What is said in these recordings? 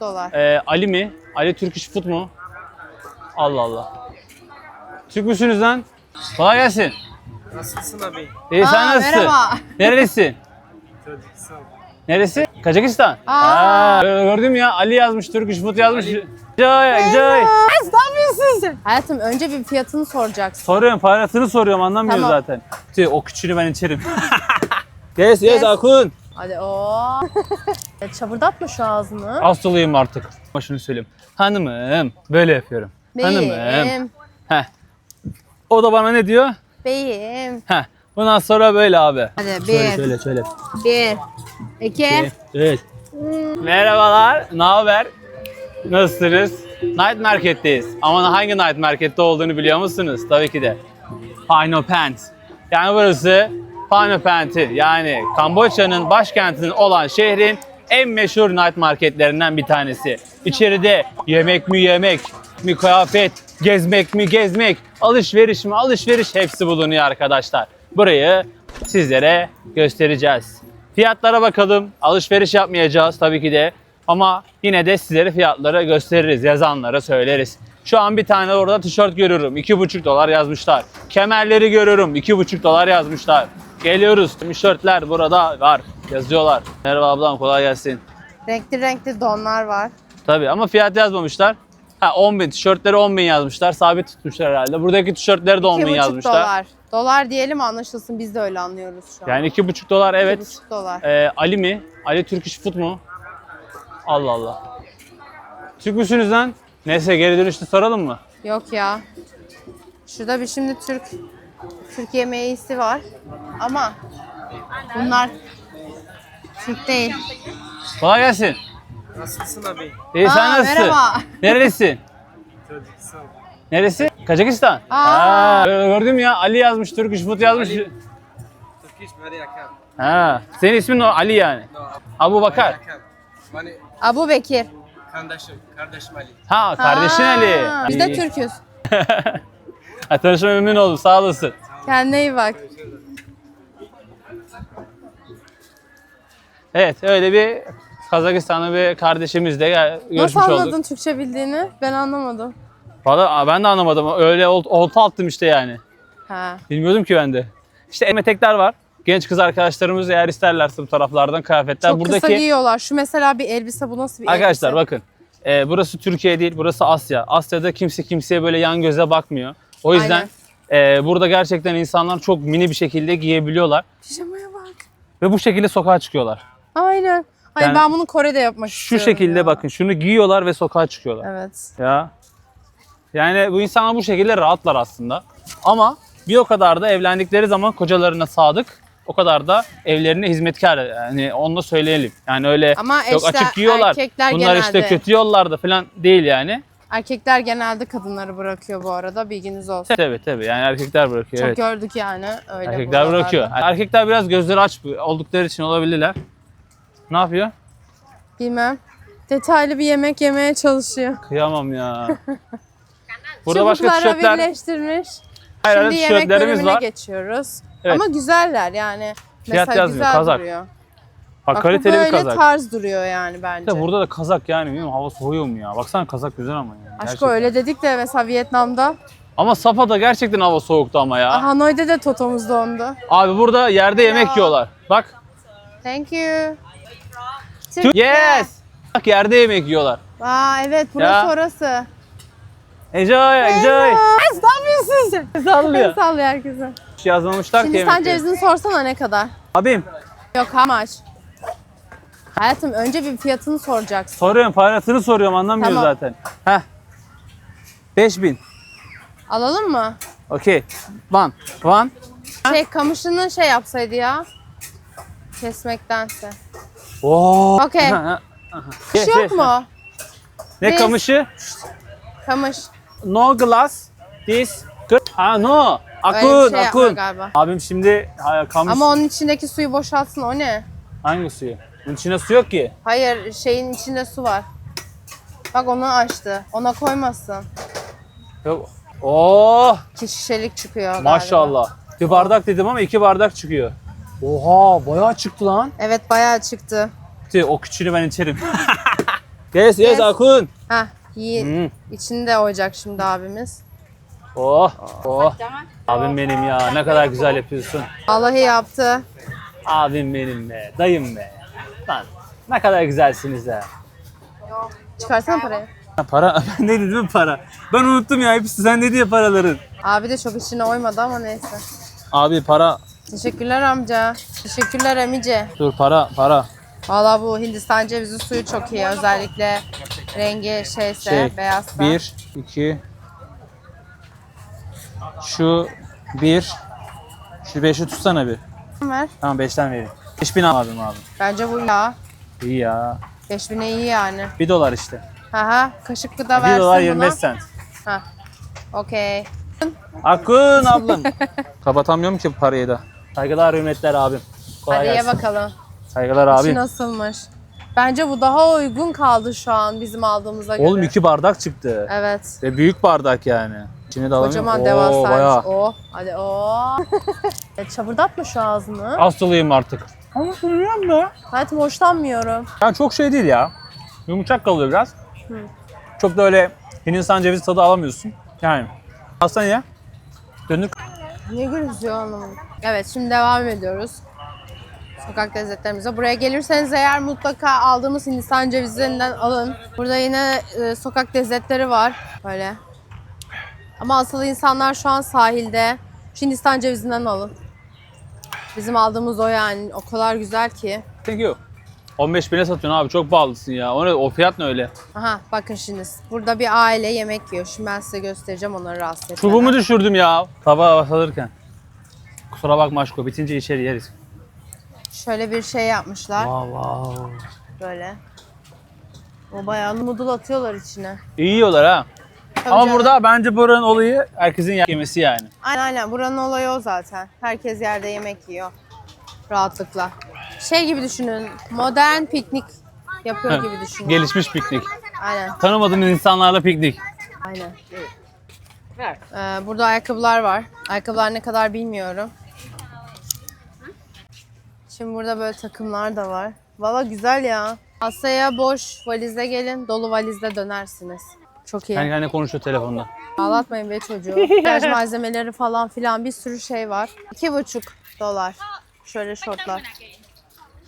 dolar. Ee, Ali mi? Ali Türk İş Food mu? Allah Allah. Türk müsünüz lan? Kolay gelsin. Nasılsın abi? İyi sen Aa, nasılsın? merhaba. Nerelisin? Tacikistan. Neresi? Kazakistan. Aa. Aa, gördüm ya Ali yazmış, Türk İş Food yazmış. Joy, Joy. Hayatım önce bir fiyatını soracaksın. Soruyorum, parasını soruyorum anlamıyor Tamam. zaten. Tüh, o küçüğünü ben içerim. yes, yes, Yes. Akun. Hadi o. Çabırdatma şu ağzını. Hastalıyım artık. Ama şunu söyleyeyim. Hanımım. Böyle yapıyorum. Hanımım. Beyim. Heh. O da bana ne diyor? Beyim. Heh. Bundan sonra böyle abi. Hadi Şöyle bir, şöyle şöyle. bir, iki. Evet. Merhabalar. Ne haber? Nasılsınız? Night Market'teyiz. Ama hangi Night Market'te olduğunu biliyor musunuz? Tabii ki de. Pino Pant. Yani burası Pino Pant'i yani Kamboçya'nın başkentinin olan şehrin en meşhur night marketlerinden bir tanesi. İçeride yemek mi yemek, mi kıyafet, gezmek mi gezmek, alışveriş mi alışveriş hepsi bulunuyor arkadaşlar. Burayı sizlere göstereceğiz. Fiyatlara bakalım. Alışveriş yapmayacağız tabii ki de. Ama yine de sizlere fiyatları gösteririz. Yazanlara söyleriz. Şu an bir tane orada tişört görüyorum. 2,5 dolar yazmışlar. Kemerleri görüyorum. 2,5 dolar yazmışlar. Geliyoruz. Tişörtler burada var. Yazıyorlar. Merhaba ablam kolay gelsin. Renkli renkli donlar var. Tabii ama fiyat yazmamışlar. Ha 10 bin. Tişörtleri 10 bin yazmışlar. Sabit tutmuşlar herhalde. Buradaki tişörtleri de 10 bin 2,5 yazmışlar. dolar. Dolar diyelim anlaşılsın biz de öyle anlıyoruz şu an. Yani 2,5 dolar evet. 2,5 dolar. Ee, Ali mi? Ali Türk İş Food mu? Allah Allah. Türk müsünüz lan? Neyse geri dönüşte soralım mı? Yok ya. Şurada bir şimdi Türk Türk yemeğisi var. Ama bunlar Türk değil. Kolay gelsin. Nasılsın abi? İyi sen Aa, nasılsın? merhaba. Nerelisin? Tacikistan. Neresi? Kazakistan. Aa. Gördüm ya Ali yazmış, Türk İş Food yazmış. Ali. Turkish very yakın. Ha, senin ismin o Ali yani. No, Abu Bakar. Bani Abu Bekir. kardeşim, kardeşim Ali. Ha, kardeşin Aa, Ali. Biz de İyi. Türk'üz. ha, tanışma memnun oldum, sağ olasın. Kendine iyi bak. Evet, öyle bir Kazakistanlı bir kardeşimizle gel- Nasıl görüşmüş anladın olduk. Türkçe bildiğini? Ben anlamadım. Valla ben de anlamadım. Öyle ol- olta attım işte yani. Ha. Bilmiyordum ki ben de. İşte emetekler var. Genç kız arkadaşlarımız eğer isterlerse bu taraflardan kıyafetler. Çok kısa Buradaki giyiyorlar. Şu mesela bir elbise bu nasıl bir arkadaşlar elbise? bakın. e, burası Türkiye değil, burası Asya. Asya'da kimse kimseye böyle yan göze bakmıyor. O yüzden e, burada gerçekten insanlar çok mini bir şekilde giyebiliyorlar Pijamaya bak. ve bu şekilde sokağa çıkıyorlar. Aynen. Ay Yani ben bunu Kore'de yapmak Şu istiyorum şekilde ya. bakın, şunu giyiyorlar ve sokağa çıkıyorlar. Evet. Ya. Yani bu insanlar bu şekilde rahatlar aslında. Ama bir o kadar da evlendikleri zaman kocalarına sadık, o kadar da evlerine hizmetkar. Yani onu da söyleyelim. Yani öyle Ama çok işte açık giyiyorlar. erkekler Bunlar işte genelde- kötü yollarda falan değil yani. Erkekler genelde kadınları bırakıyor bu arada bilginiz olsun. Tabii tabii yani erkekler bırakıyor. Çok evet. gördük yani öyle Erkekler buralarda. bırakıyor. Erkekler biraz gözleri aç oldukları için olabilirler. Ne yapıyor? Bilmem. Detaylı bir yemek yemeye çalışıyor. Kıyamam ya. Burada başka Çubuklara tişörtler, birleştirmiş. hayır, Şimdi yemek tişörtlerimiz bölümüne var. geçiyoruz. Evet. Ama güzeller yani. Fiyat Mesela yazmıyor, güzel kazak. duruyor. Bak, Bak bu kaliteli böyle bir kazak. tarz duruyor yani bence. İşte burada da kazak yani bilmiyorum hava soğuyor mu ya? Baksana kazak güzel ama yani. Aşko gerçekten. öyle dedik de mesela Vietnam'da. Ama Safa'da gerçekten hava soğuktu ama ya. Hanoi'de de totomuz dondu. Abi burada yerde yemek yiyorlar. Bak. Thank you. Yes. Bak yerde yemek yiyorlar. Aa evet burası Ya. orası. Enjoy, enjoy. Sallıyorsun sen. Sallıyor. Sallıyor herkese. Hiç yazmamışlar ki Hindistan yemek. cevizini sorsana ne kadar? Abim Yok much? Hayatım önce bir fiyatını soracaksın. soruyorum parasını soruyorum anlamıyor Tamam. zaten. Heh. 5000. Alalım mı? Okey. One. One. Şey kamışını şey yapsaydı ya. Kesmektense. Oo. Okey. Kuş Yes, yok yes. mu? Ne Biz- kamışı? Kamış. No glass. This. Good. Ha no. Akun, şey akun. galiba. Abim şimdi ha, kamış Ama onun içindeki suyu boşaltsın o ne? hangi suyu? Bunun içine su yok ki. Hayır şeyin içinde su var. Bak onu açtı. Ona koymasın. Yok. Oh Ki şişelik çıkıyor galiba. maşallah. Bir bardak dedim ama iki bardak çıkıyor. Oha bayağı çıktı lan. Evet bayağı çıktı. Tüh, O küçüğünü ben içerim. Yes, yes, Yes. Akun. Heh, iyi. Hmm. İçinde oyacak şimdi abimiz. Oh, oh. Abim benim ya. Ne kadar güzel yapıyorsun. Vallahi yaptı. Abim benim be. Dayım be. Lan ne kadar güzelsiniz ha. Çıkarsana parayı. Ha, Para, ben ne dedim para? Ben unuttum ya. Hepsi sen dedi ya paraların. Abi de çok içine oymadı ama neyse. Abi para. Teşekkürler amca. Teşekkürler emice. Dur para, para. Valla bu Hindistan cevizi suyu çok iyi. Özellikle rengi şeyse, Şey, beyazsa. Bir, iki. Şu bir. Şu beşi tutsana bir. Ver. Tamam beşten vereyim. Beş bin almadım abi. Bence bu ya. İyi ya. 5000'e iyi yani. Bir dolar işte. Haha. Kaşıklı da Bir versin dolar buna. 25 cent. Ha. Okey. Akın ablam. Kapatamıyorum ki parayı da. Saygılar hürmetler abim. Kolay Hadi ye gelsin. bakalım. Saygılar İçi abim. nasılmış? Bence bu daha uygun kaldı şu an bizim aldığımıza göre. Oğlum iki bardak çıktı. Evet. Ve büyük bardak yani. İçini de alamıyorum. Kocaman Oo, devasaymış. bayağı. Oh. Hadi oh. e, çabırdatma şu ağzını. Hastalıyım artık. Ama söylüyorum da. Hayatım hoşlanmıyorum. Yani çok şey değil ya. Yumuşak kalıyor biraz. Çok da öyle Hindistan cevizi tadı alamıyorsun. Yani. Aslan ya. Dönük. Niye gülüyorsun anlamadım. Evet şimdi devam ediyoruz. Sokak lezzetlerimize. Buraya gelirseniz eğer mutlaka aldığımız Hindistan cevizinden alın. Burada yine e, sokak lezzetleri var. Böyle. Ama asıl insanlar şu an sahilde. Şu Hindistan cevizinden alın. Bizim aldığımız o yani. O kadar güzel ki. Thank you. 15 bine satıyorsun abi çok pahalısın ya. O, ne, o fiyat ne öyle? Aha bakın şimdi. Burada bir aile yemek yiyor. Şimdi ben size göstereceğim onları rahatsız etmeden. Çubuğumu düşürdüm ya. Tabağa basılırken. Kusura bakma aşko. Bitince içeri yeriz. Şöyle bir şey yapmışlar. Wow, wow. Böyle. O bayağı noodle atıyorlar içine. İyi yiyorlar ha. Tabii Ama canım. burada bence buranın olayı herkesin yemesi yani. Aynen aynen. Buranın olayı o zaten. Herkes yerde yemek yiyor. Rahatlıkla. Şey gibi düşünün. Modern piknik yapıyor gibi düşünün. Gelişmiş piknik. Aynen. Tanımadığınız insanlarla piknik. Aynen. Ee, burada ayakkabılar var. Ayakkabılar ne kadar bilmiyorum. Şimdi burada böyle takımlar da var. Valla güzel ya. Asya'ya boş valizle gelin, dolu valizle dönersiniz. Çok iyi. Kendi kendine konuşuyor telefonda. Ağlatmayın be çocuğu. Plaj malzemeleri falan filan bir sürü şey var. İki buçuk dolar. Şöyle şortlar.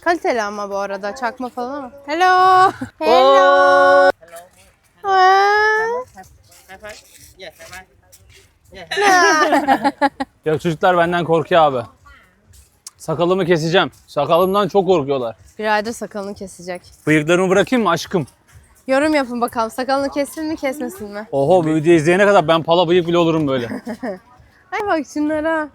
Kaliteli ama bu arada. Çakma falan ama. Hello. Hello. Hello. Ya çocuklar benden korkuyor abi. Sakalımı keseceğim. Sakalımdan çok korkuyorlar. Bir ayda sakalını kesecek. Bıyıklarımı bırakayım mı aşkım? Yorum yapın bakalım. Sakalını kessin mi kesmesin mi? Oho bu videoyu izleyene kadar ben pala bıyık bile olurum böyle. Ay bak şunlara.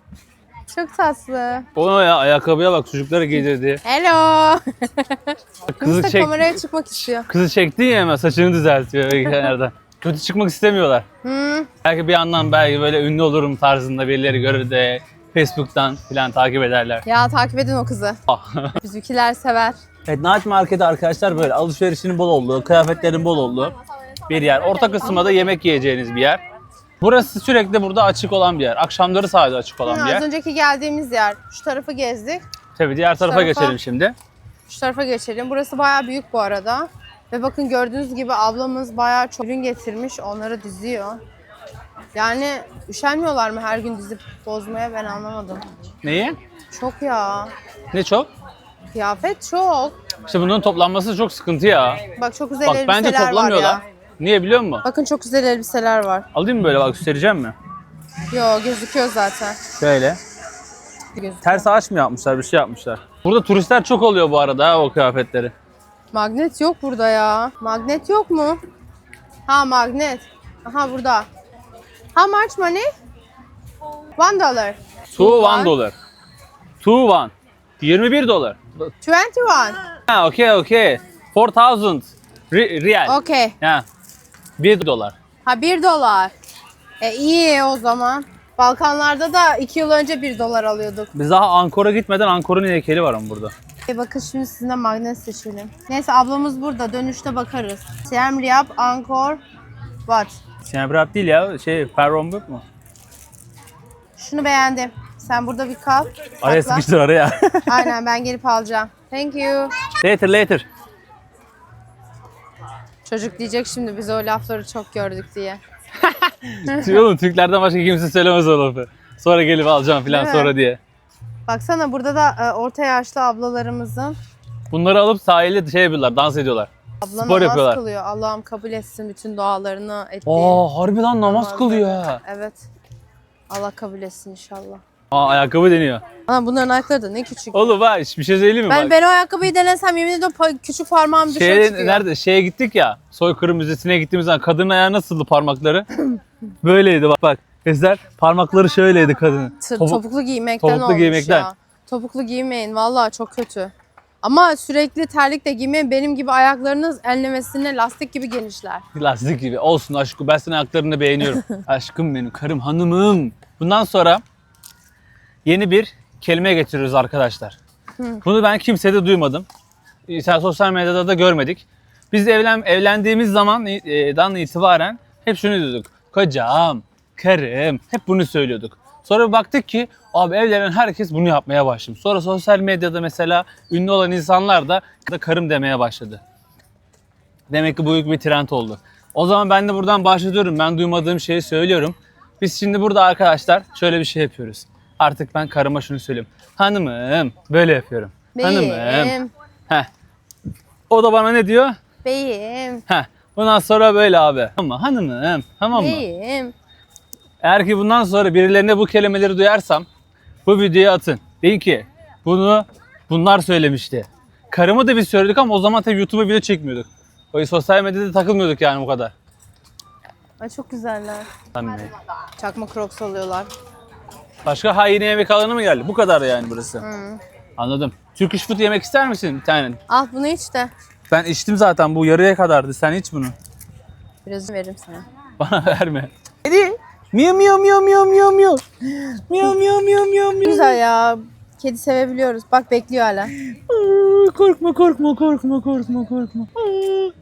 Çok tatlı. O ne ya ayakkabıya bak çocuklara giydirdi. Hello. Kızı Kız da çek, kameraya çıkmak istiyor. kızı çekti ya hemen saçını düzeltiyor kenarda. Kötü çıkmak istemiyorlar. Hmm. Belki bir yandan belki böyle ünlü olurum tarzında birileri görür de Facebook'tan falan takip ederler. Ya takip edin o kızı. Ah. Bizimkiler sever. evet Night Market arkadaşlar böyle alışverişinin bol olduğu, kıyafetlerin bol olduğu bir yer. Orta kısımda da yemek yiyeceğiniz bir yer. Burası sürekli burada açık olan bir yer. Akşamları sadece açık olan bir Az yer. önceki geldiğimiz yer. Şu tarafı gezdik. Tabii diğer tarafa tarafa- geçelim şimdi. Şu tarafa geçelim. Burası bayağı büyük bu arada. Ve bakın gördüğünüz gibi ablamız bayağı çok ürün getirmiş. Onları diziyor. Yani üşenmiyorlar mı her gün dizip bozmaya ben anlamadım. Neyi? Çok ya. Ne çok? Kıyafet çok. İşte bunların toplanması çok sıkıntı ya. Bak çok güzel Bak elbiseler bence var toplamıyorlar. ya. Niye biliyor musun? Bakın çok güzel elbiseler var. Alayım mı böyle bak göstereceğim mi? Yo gözüküyor zaten. Şöyle. Gözüküyor. Ters ağaç mı yapmışlar bir şey yapmışlar. Burada turistler çok oluyor bu arada ha, o kıyafetleri. Magnet yok burada ya. Magnet yok mu? Ha magnet. Aha burada. How much money? One dollar. Two one. dolar. Two one. 21 dolar. Twenty one. Ha okey okey. 4000 Ri- riyal. Okay. Ha. 1 dolar. Ha 1 dolar. E iyi o zaman. Balkanlarda da 2 yıl önce 1 dolar alıyorduk. Biz daha Ankor'a gitmeden Ankor'un heykeli var ama burada. E bakın şimdi sizinle magnet seçelim. Neyse ablamız burada. Dönüşte bakarız. Siem Reap, Angkor, Wat. Siem Reap değil ya şey Ferrombuk mu? Şunu beğendim. Sen burada bir kal. Araya saklan. sıkıştır araya. Aynen ben gelip alacağım. Thank you. later later. Çocuk diyecek şimdi biz o lafları çok gördük diye. Oğlum Türklerden başka kimse söylemez o lafı. Sonra gelip alacağım falan Değil mi? sonra diye. Baksana burada da e, orta yaşlı ablalarımızın Bunları alıp sahilde şey yapıyorlar, dans ediyorlar. abla Spor namaz yapıyorlar. kılıyor. Allah'ım kabul etsin bütün dualarını ettiği. Aa harbiden namaz namazları. kılıyor ha. Evet. Allah kabul etsin inşallah. Aa ayakkabı deniyor. Ana bunların ayakları da ne küçük. Oğlum bak bir şey söyleyeyim mi? ben bak. ben o ayakkabıyı denesem yemin ediyorum pa- küçük parmağım dışarı Şeye, çıkıyor. nerede şeye gittik ya. Soykırım Müzesi'ne gittiğimiz zaman kadının ayağı nasıldı parmakları? Böyleydi bak bak. Ezer parmakları şöyleydi kadının. Topuk- topuklu giymekten topuklu olmuş giymekten. ya. Topuklu giymeyin vallahi çok kötü. Ama sürekli terlik de giymeyin. Benim gibi ayaklarınız enlemesine lastik gibi genişler. Lastik gibi. Olsun aşkım ben senin ayaklarını beğeniyorum. aşkım benim, karım, hanımım. Bundan sonra yeni bir kelime getiriyoruz arkadaşlar. Bunu ben kimsede duymadım. Sen sosyal medyada da görmedik. Biz evlen evlendiğimiz zamandan itibaren hep şunu diyorduk. Kocam, karım, hep bunu söylüyorduk. Sonra baktık ki abi evlenen herkes bunu yapmaya başladı. Sonra sosyal medyada mesela ünlü olan insanlar da da karım demeye başladı. Demek ki büyük bir trend oldu. O zaman ben de buradan başlıyorum. Ben duymadığım şeyi söylüyorum. Biz şimdi burada arkadaşlar şöyle bir şey yapıyoruz. Artık ben karıma şunu söylüyorum. Hanımım böyle yapıyorum. Hanımım. Beyim, Heh. O da bana ne diyor? beyim, Heh. Bundan sonra böyle abi. Ama hanımım tamam mı? beyim. Eğer ki bundan sonra birilerine bu kelimeleri duyarsam bu videoyu atın. Deyin ki bunu bunlar söylemişti. Karımı da biz söyledik ama o zaman tabii YouTube'a video çekmiyorduk. O sosyal medyada takılmıyorduk yani bu kadar. Ay çok güzeller. Tamam. Çakma crocs alıyorlar. Başka ha yine yemek alanı mı geldi? Bu kadar yani burası. Hı. Anladım. Turkish food yemek ister misin bir tane? Al bunu iç de. Ben içtim zaten bu yarıya kadardı. Sen iç bunu. Biraz veririm sana. Bana verme. Hadi. Miyav miyav miyav miyav miyav miyav. Miyav miyav miyav miyav miyav. Güzel ya. Kedi sevebiliyoruz. Bak bekliyor hala. Korkma korkma korkma korkma korkma.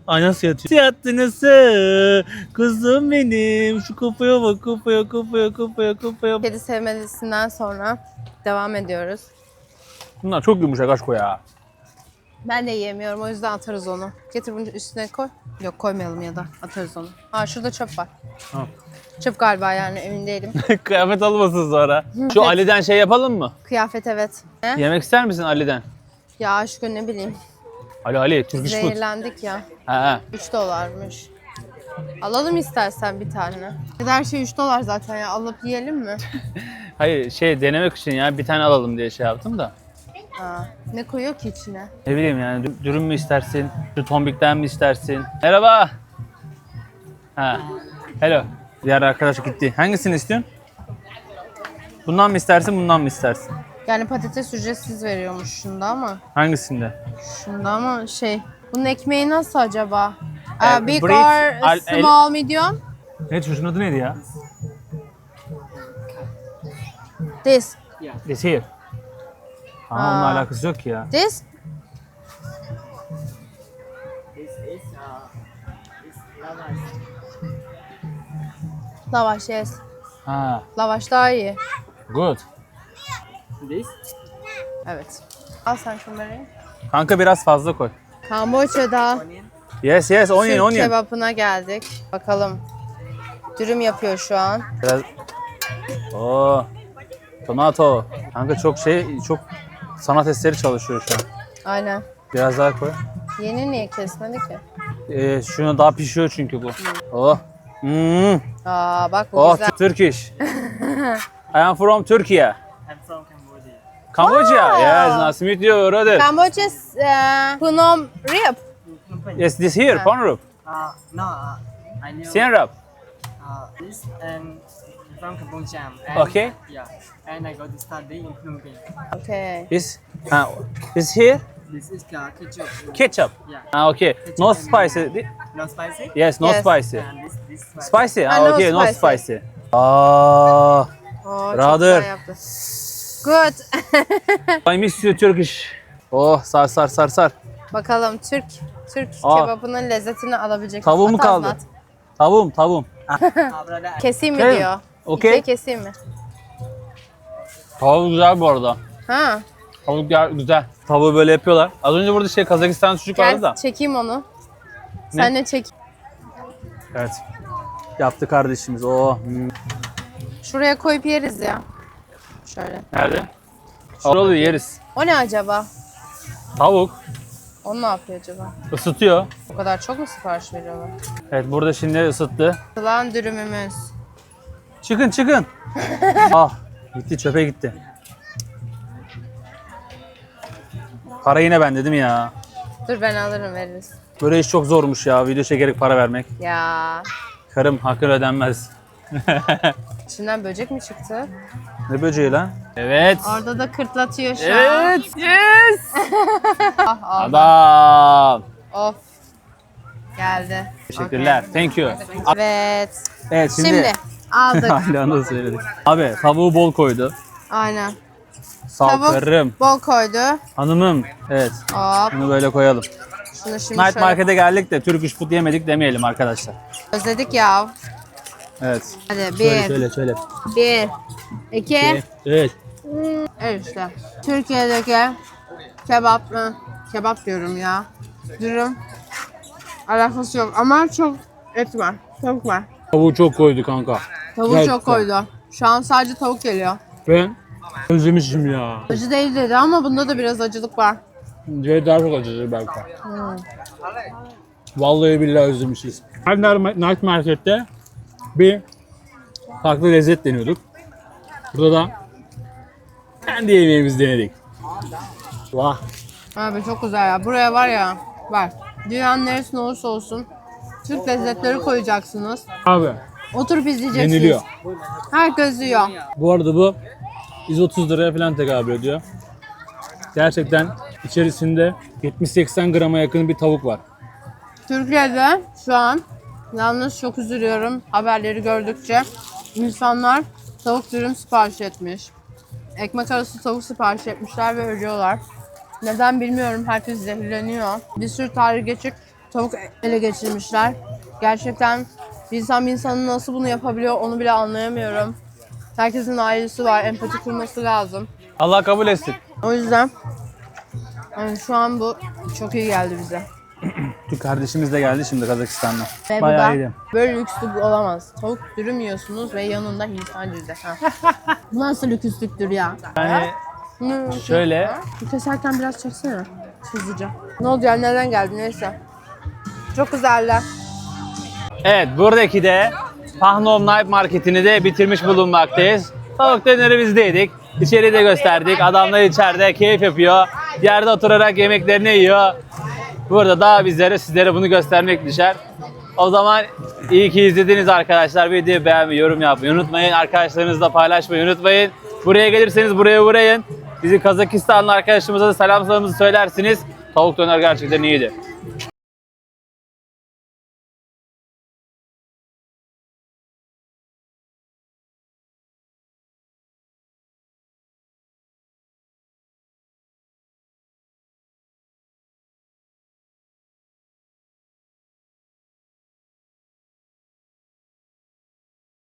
Ay nasıl yatıyor? Yattı nasıl? Kızım benim. Şu kafaya bak kafaya kafaya kafaya kafaya. Kedi sevmesinden sonra devam ediyoruz. Bunlar çok yumuşak aşko ya. Ben de yiyemiyorum o yüzden atarız onu. Getir bunu üstüne koy. Yok koymayalım ya da atarız onu. Aa şurada çöp var. Ha. Çöp galiba yani emin değilim. Kıyafet almasın sonra. Şu Ali'den şey yapalım mı? Kıyafet evet. He? Yemek ister misin Ali'den? Ya aşkım ne bileyim. Ali Ali Turkish food. Zehirlendik ya. Ha, ha. 3 dolarmış. Alalım istersen bir tane. Her şey 3 dolar zaten ya. Alıp yiyelim mi? Hayır şey denemek için ya bir tane alalım diye şey yaptım da. Ha. Ne koyuyor ki içine? Ne bileyim yani dü- dürüm mü istersin? Şu tombikten mi istersin? Merhaba. Ha. Hello. Diğer arkadaş gitti. Hangisini istiyorsun? Bundan mı istersin, bundan mı istersin? Yani patates ücretsiz veriyormuş şunda ama. Hangisinde? Şunda ama şey. Bunun ekmeği nasıl acaba? Ee, big brief, or al- el- small medium? Ne çocuğun adı neydi ya? This. This here. Aa, onunla Aa. alakası yok ki ya. This? Lavaş yes. Ha, Lavaş daha iyi. good. This? Evet. Al sen şunları. Kanka biraz fazla koy. Kamboçya'da Yes yes onion Türk onion. kebapına geldik. Bakalım. Dürüm yapıyor şu an. Biraz... Oo. Tomato. Kanka çok şey, çok sanat eseri çalışıyor şu an. Aynen. Biraz daha koy. Yeni niye kesmedi ki? Ee, şunu daha pişiyor çünkü bu. Oh. Mm. Aa bak bu Oh, güzel. Turkish. I am from Turkey. I'm from Cambodia. Cambodia. Wow. Yes, nice to meet you, brother. Kamboçya uh, Phnom Rip. Yes, this here, Panrup. Uh, no, uh, I knew Siem Reap. uh, this and from Cambodia. And, Okay. Yeah, and I got to study in Phnom Penh. Okay. This, uh, this here, This is the ketchup. ketchup. Yeah, Ah, okay. No spicy. not spicy. Yes, no Yes. spicy. And this this spicy. Spicy. Ah, Ah, no okay, no spicy. spicy. Ah, Oo, Brother. Good. I miss you Turkish. Oh, sar sar sar sar. Bakalım Türk Türk Aa. kebabının lezzetini alabilecek. Tavuğu mu At, kaldı? Tavuğum, tavuğum. Keseyim mi Okay. diyor. Okay. İkiye keseyim mi? Tavuk güzel bu arada. Ha. Tavuk gel- güzel. Tavuğu böyle yapıyorlar. Az önce burada şey Kazakistan sucuk vardı da. Gel çekeyim onu. Sen ne çek? Evet. Yaptı kardeşimiz. Oo. hmm. Şuraya koyup yeriz ya. Şöyle. Nerede? Oluyor yeriz. O ne acaba? Tavuk O ne yapıyor acaba? ısıtıyor. O kadar çok mu sipariş veriyorlar? Evet burada şimdi ısıttı. Kılan dürümümüz. Çıkın çıkın. ah gitti çöpe gitti. Para yine bende değil mi ya? Dur ben alırım veririz. Böyle iş çok zormuş ya video çekerek para vermek. Ya. Karım hakkı ödenmez. İçinden böcek mi çıktı? Ne böceği lan? Evet. Orada da kırtlatıyor şu an. Evet. Yes. Ah, ah. Adam. Of. Geldi. Teşekkürler. Thank you. Okey. Evet. Evet şimdi. Şimdi aldık. Hala nasıl söyledik? Abi tavuğu bol koydu. Aynen. Salkarım. Bol koydu. Hanımım. Evet. Hop. Bunu böyle koyalım. Şunu şimdi Night şöyle Market'e geldik de Turkish food yemedik demeyelim arkadaşlar. özledik ya. Evet. Hadi Şöyle bir, şöyle şöyle. bir, iki, Evet. evet işte. Türkiye'deki kebap, ı, kebap diyorum ya. Dürüm alakası yok ama çok et var, tavuk var. Tavuğu çok koydu kanka. Tavuğu Evet, çok koydu. Şu an sadece tavuk geliyor. Ben özlemişim ya. Acı değil dedi ama bunda da biraz acılık var. Diğeri daha çok acıdır belki. Hmm. Vallahi billahi özlemişiz. Her Night Market'te bir farklı lezzet deniyorduk. Burada da kendi yemeğimizi denedik. Vah. Abi çok güzel ya. Buraya var ya, bak. Dünyanın neresinde olursa olsun Türk lezzetleri koyacaksınız. Abi Oturup izleyeceksiniz. yeniliyor. Herkes yiyor. Bu arada bu 130 liraya falan tekabül ediyor. Gerçekten içerisinde 70-80 grama yakın bir tavuk var. Türkiye'de şu an yalnız çok üzülüyorum haberleri gördükçe insanlar tavuk dürüm sipariş etmiş. Ekmek arası tavuk sipariş etmişler ve ölüyorlar. Neden bilmiyorum herkes zehirleniyor. Bir sürü tarih geçik tavuk ele geçirmişler. Gerçekten bir insan bir insanın nasıl bunu yapabiliyor onu bile anlayamıyorum. Herkesin ailesi var, empati kurması lazım. Allah kabul etsin. O yüzden yani şu an bu çok iyi geldi bize. Türk kardeşimiz de geldi şimdi Kazakistan'dan. Ve bu Bayağı da iyiydi. böyle lükslük olamaz. Tavuk dürüm yiyorsunuz ve yanında Hindistan. Ha. bu nasıl lükslüktür ya? Yani Hı. şöyle Keserken biraz çeksene. Hızlıca. Ne oldu ya? Neden geldi? Neyse. Çok güzeller. Evet buradaki de Pahnom Night Market'ini de bitirmiş bulunmaktayız. Tavuk döneri biz de yedik. İçeriği de gösterdik. Adamlar içeride keyif yapıyor. Yerde oturarak yemeklerini yiyor. Burada da bizlere sizlere bunu göstermek düşer. O zaman iyi ki izlediniz arkadaşlar. Videoyu beğenmeyi, yorum yapmayı unutmayın. Arkadaşlarınızla paylaşmayı unutmayın. Buraya gelirseniz buraya uğrayın. Bizi Kazakistanlı arkadaşımıza da selam söylersiniz. Tavuk döner gerçekten iyiydi.